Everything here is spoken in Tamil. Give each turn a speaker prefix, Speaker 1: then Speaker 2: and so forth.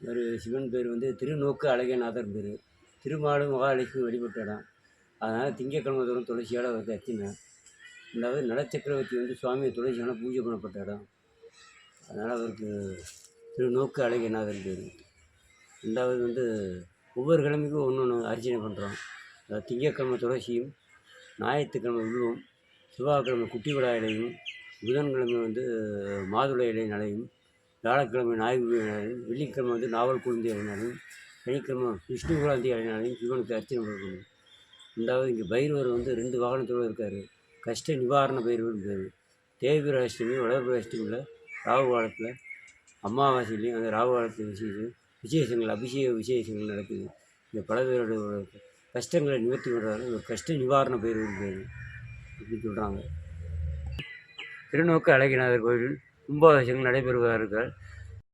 Speaker 1: ஒரு சிவன் பேர் வந்து திருநோக்கு அழகியநாதர் பேர். திருமாலு மகாலட்சுமி வழிபட்ட இடம். அதனால் திங்கக்கிழமை தோறும் துளசியால் அவருக்கு அர்ச்சனை. ரெண்டாவது நலச்சக்கரவர்த்தி வந்து சுவாமியை துளசியான பூஜை பண்ணப்பட்ட இடம். அதனால் அவருக்கு திருநோக்கு அழகியநாதர் பேர். ரெண்டாவது வந்து ஒவ்வொரு கிழமைக்கும் ஒன்று ஒன்று அர்ச்சனை பண்ணுறோம் அதாவது திங்கக்கிழமை துளசியும் ஞாயிற்றுக்கிழமை உள்ளும் செவ்வாய்க்கிழமை குட்டி விழா இலையும் புதன்கிழமை வந்து மாதுளை இலை நலையும் வியாழக்கிழமை நாய்குடி வெள்ளிக்கிழமை வந்து நாவல் குழந்தை இலைனாலையும் சனிக்கிழமை விஷ்ணு குழந்தை இலைனாலையும் சிவனுக்கு அர்ச்சனை கொடுக்கணும். ரெண்டாவது இங்கே பைரவர் வந்து ரெண்டு வாகனத்தோடு இருக்கார். கஷ்ட நிவாரண பைரவர் பேர் தேய்பிர அஷ்டமி வளர்பிர அஷ்டமியில் ராகு காலத்தில் அமாவாசையிலையும் அந்த ராகு காலத்தில் விசேஷம் விசேஷங்கள் அபிஷேக விசேஷங்கள் நடக்குது. இந்த பல பேரோட கஷ்டங்களை நிவர்த்தி பண்ணுறாரு ஒரு கஷ்ட நிவாரண பைரவர் பேர் அப்படின்னு சொல்கிறாங்க திருநோக்கு அழகிநாதர் கோயில் கும்பாபிஷேகம் நடைபெறுவார்கள்.